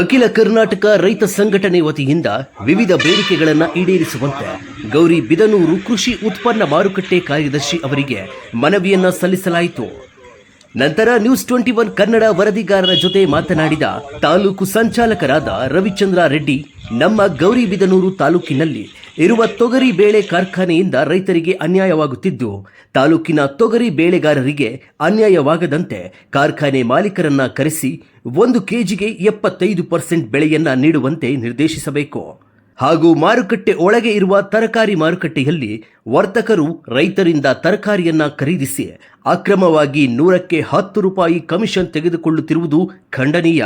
ಅಖಿಲ ಕರ್ನಾಟಕ ರೈತ ಸಂಘಟನೆ ವತಿಯಿಂದ ವಿವಿಧ ಬೇಡಿಕೆಗಳನ್ನು ಈಡೇರಿಸುವಂತೆ ಗೌರಿ ಬಿದನೂರು ಕೃಷಿ ಉತ್ಪನ್ನ ಮಾರುಕಟ್ಟೆ ಕಾರ್ಯದರ್ಶಿ ಅವರಿಗೆ ಮನವಿಯನ್ನು ಸಲ್ಲಿಸಲಾಯಿತು. ನಂತರ ನ್ಯೂಸ್ ಟ್ವೆಂಟಿ ಒನ್ ಕನ್ನಡ ವರದಿಗಾರರ ಜೊತೆ ಮಾತನಾಡಿದ ತಾಲೂಕು ಸಂಚಾಲಕರಾದ ರವಿಚಂದ್ರ ರೆಡ್ಡಿ, ನಮ್ಮ ಗೌರಿಬಿದನೂರು ತಾಲೂಕಿನಲ್ಲಿ ಇರುವ ತೊಗರಿ ಬೇಳೆ ಕಾರ್ಖಾನೆಯಿಂದ ರೈತರಿಗೆ ಅನ್ಯಾಯವಾಗುತ್ತಿದ್ದು, ತಾಲೂಕಿನ ತೊಗರಿ ಬೇಳೆಗಾರರಿಗೆ ಅನ್ಯಾಯವಾಗದಂತೆ ಕಾರ್ಖಾನೆ ಮಾಲೀಕರನ್ನ ಕರೆಸಿ ಒಂದು ಕೆಜಿಗೆ ಎಪ್ಪತ್ತೈದು ಪರ್ಸೆಂಟ್ ಬೆಳೆಯನ್ನ ನೀಡುವಂತೆ ನಿರ್ದೇಶಿಸಬೇಕು. ಹಾಗೂ ಮಾರುಕಟ್ಟೆ ಒಳಗೆ ಇರುವ ತರಕಾರಿ ಮಾರುಕಟ್ಟೆಯಲ್ಲಿ ವರ್ತಕರು ರೈತರಿಂದ ತರಕಾರಿಯನ್ನ ಖರೀದಿಸಿ, ಅಕ್ರಮವಾಗಿ ನೂರಕ್ಕೆ ಹತ್ತು ರೂಪಾಯಿ ಕಮಿಷನ್ ತೆಗೆದುಕೊಳ್ಳುತ್ತಿರುವುದು ಖಂಡನೀಯ.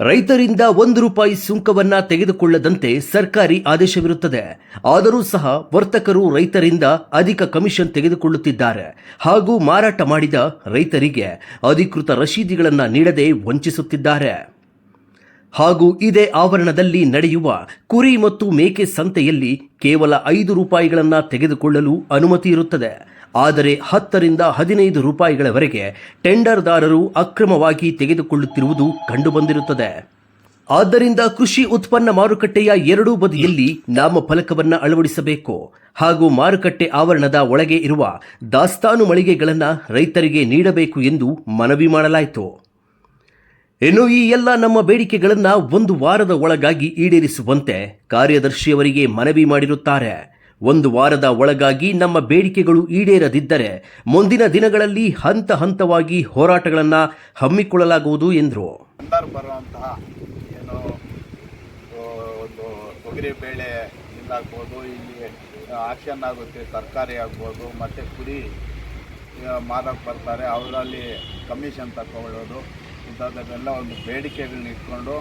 ರೈತರಿಂದ ಒಂದು ರೂಪಾಯಿ ಸುಂಕವನ್ನ ತೆಗೆದುಕೊಳ್ಳದಂತೆ ಸರ್ಕಾರಿ ಆದೇಶವಿರುತ್ತದೆ. ಆದರೂ ಸಹ ವರ್ತಕರು ರೈತರಿಂದ ಅಧಿಕ ಕಮಿಷನ್ ತೆಗೆದುಕೊಳ್ಳುತ್ತಿದ್ದಾರೆ. ಹಾಗೂ ಮಾರಾಟ ಮಾಡಿದ ರೈತರಿಗೆ ಅಧಿಕೃತ ರಶೀದಿಗಳನ್ನು ನೀಡದೆ ವಂಚಿಸುತ್ತಿದ್ದಾರೆ. ಹಾಗೂ ಇದೇ ಆವರಣದಲ್ಲಿ ನಡೆಯುವ ಕುರಿ ಮತ್ತು ಮೇಕೆ ಸಂತೆಯಲ್ಲಿ ಕೇವಲ ಐದು ರೂಪಾಯಿಗಳನ್ನು ತೆಗೆದುಕೊಳ್ಳಲು ಅನುಮತಿ ಇರುತ್ತದೆ. ಆದರೆ ಹತ್ತರಿಂದ ಹದಿನೈದು ರೂಪಾಯಿಗಳವರೆಗೆ ಟೆಂಡರ್ದಾರರು ಅಕ್ರಮವಾಗಿ ತೆಗೆದುಕೊಳ್ಳುತ್ತಿರುವುದು ಕಂಡುಬಂದಿರುತ್ತದೆ. ಆದ್ದರಿಂದ ಕೃಷಿ ಉತ್ಪನ್ನ ಮಾರುಕಟ್ಟೆಯ ಎರಡೂ ಬದಿಯಲ್ಲಿ ನಾಮಫಲಕವನ್ನ ಅಳವಡಿಸಬೇಕು. ಹಾಗೂ ಮಾರುಕಟ್ಟೆ ಆವರಣದ ಒಳಗೆ ಇರುವ ದಾಸ್ತಾನು ಮಳಿಗೆಗಳನ್ನು ರೈತರಿಗೆ ನೀಡಬೇಕು ಎಂದು ಮನವಿ ಮಾಡಲಾಯಿತು. ಇನ್ನು ಈ ಎಲ್ಲ ನಮ್ಮ ಬೇಡಿಕೆಗಳನ್ನು ಒಂದು ವಾರದ ಒಳಗಾಗಿ ಈಡೇರಿಸುವಂತೆ ಕಾರ್ಯದರ್ಶಿಯವರಿಗೆ ಮನವಿ ಮಾಡಿರುತ್ತಾರೆ. ಒಂದು ವಾರದ ಒಳಗಾಗಿ ನಮ್ಮ ಬೇಡಿಕೆಗಳು ಈಡೇರದಿದ್ದರೆ ಮುಂದಿನ ದಿನಗಳಲ್ಲಿ ಹಂತ ಹಂತವಾಗಿ ಹೋರಾಟಗಳನ್ನು ಹಮ್ಮಿಕೊಳ್ಳಲಾಗುವುದು ಎಂದರು. ಟೆಂಡರ್ ಬರುವಂತಹ ಏನು ಒಂದು ತೊಗರಿ ಬೇಳೆ ಇಲ್ಲಾಗ್ಬೋದು ಇಲ್ಲಿ ಆಕ್ಷನ್ ಆಗುತ್ತೆ, ತರಕಾರಿ ಆಗ್ಬೋದು, ಮತ್ತು ಕುರಿ ಮಾರಕ್ಕೆ ಬರ್ತಾರೆ, ಅವರಲ್ಲಿ ಕಮಿಷನ್ ತಗೊಳ್ಳೋದು ಇಂಥದ್ದನ್ನೆಲ್ಲ ಒಂದು ಬೇಡಿಕೆಗಳನ್ನ ಇಟ್ಕೊಂಡು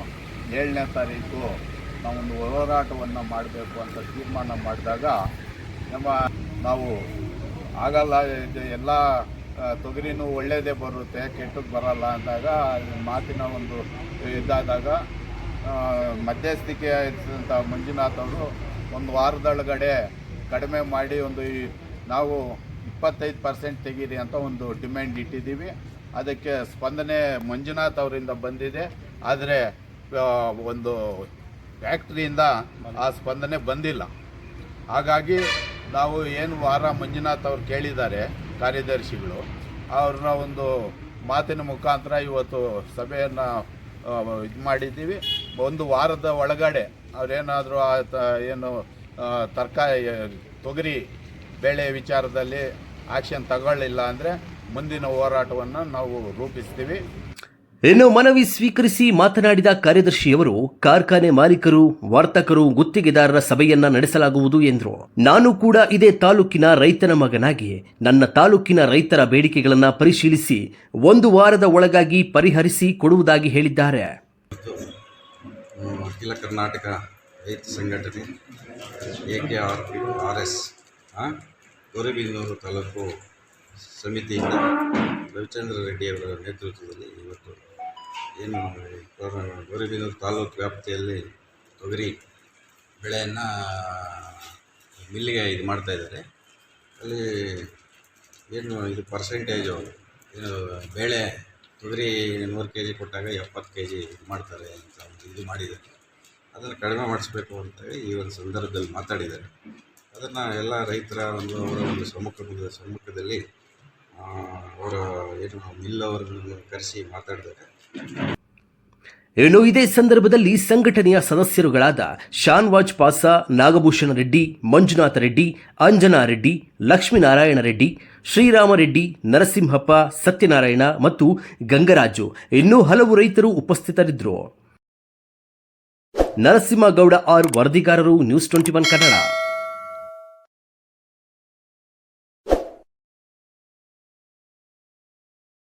ಏಳನೇ ತಾರೀಕು ನಾವೊಂದು ಹೋರಾಟವನ್ನು ಮಾಡಬೇಕು ಅಂತ ತೀರ್ಮಾನ ಮಾಡಿದಾಗ ನಮ್ಮ ನಾವು ಆಗಲ್ಲ ಎಲ್ಲ ತೊಗರಿನೂ ಒಳ್ಳೆಯದೇ ಬರುತ್ತೆ ಕೆಟ್ಟಕ್ಕೆ ಬರಲ್ಲ ಅಂದಾಗ ಮಾತಿನ ಒಂದು ಇದಾದಾಗ ಮಧ್ಯಸ್ಥಿಕೆ ಇದ್ದಂಥ ಮಂಜುನಾಥ್ ಅವರು ಒಂದು ವಾರದೊಳಗಡೆ ಕಡಿಮೆ ಮಾಡಿ ಒಂದು ನಾವು ಇಪ್ಪತ್ತೈದು ಪರ್ಸೆಂಟ್ ತೆಗೀರಿ ಅಂತ ಒಂದು ಡಿಮ್ಯಾಂಡ್ ಇಟ್ಟಿದ್ದೀವಿ. ಅದಕ್ಕೆ ಸ್ಪಂದನೆ ಮಂಜುನಾಥ್ ಅವರಿಂದ ಬಂದಿದೆ. ಆದರೆ ಒಂದು ಫ್ಯಾಕ್ಟ್ರಿಯಿಂದ ಆ ಸ್ಪಂದನೆ ಬಂದಿಲ್ಲ. ಹಾಗಾಗಿ ನಾವು ಏನು ವಾರ ಮಂಜುನಾಥ್ ಅವ್ರು ಕೇಳಿದ್ದಾರೆ, ಕಾರ್ಯದರ್ಶಿಗಳು, ಅವ್ರನ್ನ ಒಂದು ಮಾತಿನ ಮುಖಾಂತರ ಇವತ್ತು ಸಭೆಯನ್ನು ಇದು ಮಾಡಿದ್ದೀವಿ. ಒಂದು ವಾರದ ಒಳಗಡೆ ಅವ್ರೇನಾದರೂ ಏನು ತರಕಾರಿ ತೊಗರಿ ಬೇಳೆ ವಿಚಾರದಲ್ಲಿ ಆಕ್ಷನ್ ತಗೊಳ್ಳಿಲ್ಲ ಅಂದರೆ ಮುಂದಿನ ಹೋರಾಟವನ್ನು ನಾವು ರೂಪಿಸ್ತೀವಿ. ಇನ್ನು ಮನವಿ ಸ್ವೀಕರಿಸಿ ಮಾತನಾಡಿದ ಕಾರ್ಯದರ್ಶಿಯವರು, ಕಾರ್ಖಾನೆ ಮಾಲೀಕರು, ವರ್ತಕರು, ಗುತ್ತಿಗೆದಾರರ ಸಭೆಯನ್ನ ನಡೆಸಲಾಗುವುದು ಎಂದರು. ನಾನು ಕೂಡ ಇದೇ ತಾಲೂಕಿನ ರೈತನ ಮಗನಾಗಿ, ನನ್ನ ತಾಲೂಕಿನ ರೈತರ ಬೇಡಿಕೆಗಳನ್ನು ಪರಿಶೀಲಿಸಿ, ಒಂದು ವಾರದ ಒಳಗಾಗಿ ಪರಿಹರಿಸಿ ಕೊಡುವುದಾಗಿ ಹೇಳಿದ್ದಾರೆ. ಅಖಿಲ ಕರ್ನಾಟಕ ರೈತ ಸಂಘಟನೆ, ಎ ಕೆ ಆರ್ ತಾಲೂಕು ಸಮಿತಿಯಿಂದ ರವಿಚಂದ್ರ ರೆಡ್ಡಿಯವರ ನೇತೃತ್ವದಲ್ಲಿ ಇವತ್ತು ಏನು ಗೌರ- ಗೌರಿಬಿದನೂರು ತಾಲೂಕು ವ್ಯಾಪ್ತಿಯಲ್ಲಿ ತೊಗರಿ ಬೆಳೆಯನ್ನು ಮಿಲ್ಲಿಗೆ ಇದು ಮಾಡ್ತಾಯಿದ್ದಾರೆ ಅಲ್ಲಿ ಏನು ಇದು ಪರ್ಸೆಂಟೇಜು ಏನು ಬೇಳೆ ತೊಗರಿ ನೂರು ಕೆ ಜಿ ಕೊಟ್ಟಾಗ ಎಪ್ಪತ್ತು ಕೆ ಜಿ ಇದು ಮಾಡ್ತಾರೆ ಅಂತ ಒಂದು ಇದು ಮಾಡಿದ್ದಾರೆ. ಅದನ್ನು ಕಡಿಮೆ ಮಾಡಿಸ್ಬೇಕು ಅಂತೇಳಿ ಈ ಒಂದು ಸಂದರ್ಭದಲ್ಲಿ ಮಾತಾಡಿದ್ದಾರೆ. ಅದನ್ನು ಎಲ್ಲ ರೈತರ ಒಂದು ಅವರ ಒಂದು ಸಮ್ಮುಖದ ಸಮ್ಮುಖದಲ್ಲಿ ಅವರ ಏನು ಮಿಲ್ ಅವರನ್ನು ಕರೆಸಿ ಮಾತಾಡಿದ್ದಾರೆ. ಇನ್ನು ಇದೇ ಸಂದರ್ಭದಲ್ಲಿ ಸಂಘಟನೆಯ ಸದಸ್ಯರುಗಳಾದ ಶಾನ್ವಾಜ್ ಪಾಸ, ನಾಗಭೂಷಣ ರೆಡ್ಡಿ, ಮಂಜುನಾಥ ರೆಡ್ಡಿ, ಅಂಜನಾ ರೆಡ್ಡಿ, ಲಕ್ಷ್ಮೀನಾರಾಯಣ ರೆಡ್ಡಿ ಶ್ರೀರಾಮರೆಡ್ಡಿ ನರಸಿಂಹಪ್ಪ, ಸತ್ಯನಾರಾಯಣ ಮತ್ತು ಗಂಗರಾಜು ಇನ್ನೂ ಹಲವು ರೈತರು ಉಪಸ್ಥಿತರಿದ್ದರು. ನರಸಿಂಹಗೌಡ ಆರ್ ವರದಿಗಾರರು, ನ್ಯೂಸ್ ಟ್ವೆಂಟಿ ಒನ್ ಕನ್ನಡ.